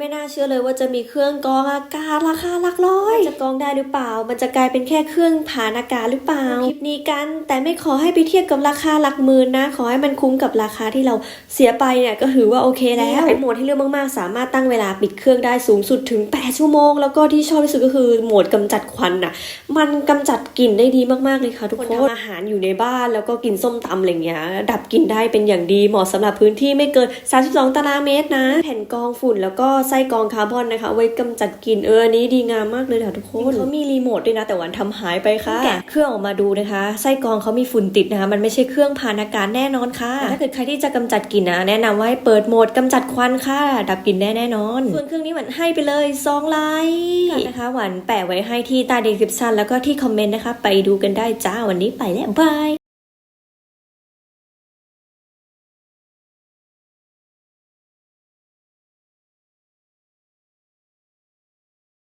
ไม่น่าเชื่อเลยว่าจะมีเครื่องกรองอากาศราคาหลักร้อยจะกรองได้หรือเปล่า มันจะกลายเป็นแค่เครื่องผ่านอากาศหรือเปล่าคลิปนี้กัน แต่ไม่ขอให้ไปเทียบกับราคาหลักหมื่นนะ ขอให้มันคุ้มกับราคาที่เราเสียไปเนี่ยก็ถือว่าโอเคแล้วเป็นโหมดที่เลือกมากๆ สามารถตั้งเวลาปิดเครื่องได้สูงสุดถึง 8 ชั่วโมง แล้วก็ที่ชอบที่สุดก็คือโหมดกำจัดควันน่ะ มันกำจัดกลิ่นได้ดีมากๆเลยค่ะ ทุกคนทำอาหารอยู่ในบ้านแล้วก็กินส้มตำอะไรเงี้ยดับกลิ่นได้เป็นอย่างดีเหมาะสำหรับพื้นที่ไม่เกิน 32 ตารางเมตรนะ แผ่นกรองฝุ่นแล้วก็ไส้กรองคาร์บอนนะคะ ไว้กำจัดกลิ่นเอออันนี้ดีงามมากเลยค่ะทุกคนเขามีรีโมทด้วยนะแต่วันทำหายไปค่ะแกะเครื่องออกมาดูนะคะไส้กรองเขามีฝุ่นติดนะคะมันไม่ใช่เครื่องผ่านอากาศแน่นอนค่ะแต่ถ้าเกิดใครที่จะกำจัดกลิ่นนะแนะนำว่าให้เปิดโหมดกำจัดควันค่ะ ดับกลิ่นได้แน่นอน ส่วนเครื่องนี้หวันให้ไปเลยซองไลค์นะคะหวันแปะไว้ให้ที่ใต้ดีคริปชันแล้วก็ที่คอมเมนต์นะคะ ไปดูกันได้จ้าวันนี้ไปแล้วบาย